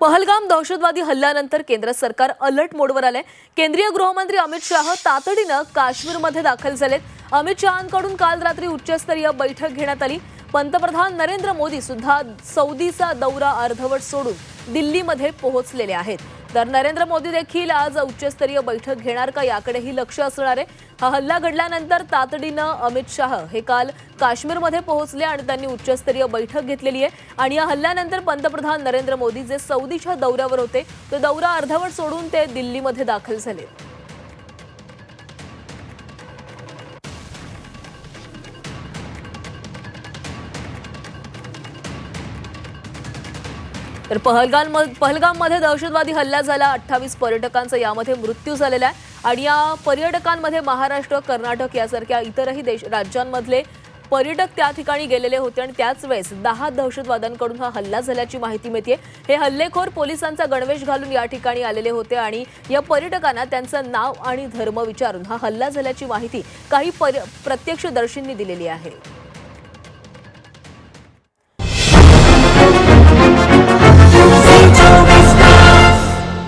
पहलगाम दहशतवादी हल्ल्यानंतर केंद्र सरकार अलर्ट मोडवर आलंय. केंद्रीय गृहमंत्री अमित शहा तातडीनं काश्मीरमध्ये दाखल झालेत. अमित शहांकडून काल रात्री उच्चस्तरीय बैठक घेण्यात आली. पंतप्रधान नरेंद्र मोदी सुद्धा सौदीचा दौरा अर्धवट सोडून दिल्लीमध्ये पोहोचलेले आहेत. तर नरेंद्र मोदी देखील आज उच्चस्तरीय बैठक घेणार का याकडेही लक्ष असणार आहे. हा हल्ला घडल्यानंतर तातडीनं अमित शाह हे काल काश्मीरमध्ये पोहोचले आणि त्यांनी उच्चस्तरीय बैठक घेतलेली आहे. आणि या हल्ल्यानंतर पंतप्रधान नरेंद्र मोदी जे सौदीच्या दौऱ्यावर होते तो दौरा अर्धवट सोडून ते दिल्लीमध्ये दाखल झाले. तर पहलगाम पहलगाममध्ये दहशतवादी हल्ला झाला. अठ्ठावीस पर्यटकांचा यामध्ये मृत्यू झालेला आहे. आणि या पर्यटकांमध्ये महाराष्ट्र कर्नाटक यासारख्या इतरही देश राज्यांमधले पर्यटक त्या ठिकाणी गेलेले होते. आणि त्याच वेळेस दहा दहशतवाद्यांकडून हा हल्ला झाल्याची माहिती मिळते. हे हल्लेखोर पोलिसांचा गणवेश घालून या ठिकाणी आलेले होते. आणि या पर्यटकांना त्यांचं नाव आणि धर्म विचारून हा हल्ला झाल्याची माहिती काही प्रत्यक्षदर्शींनी दिलेली आहे.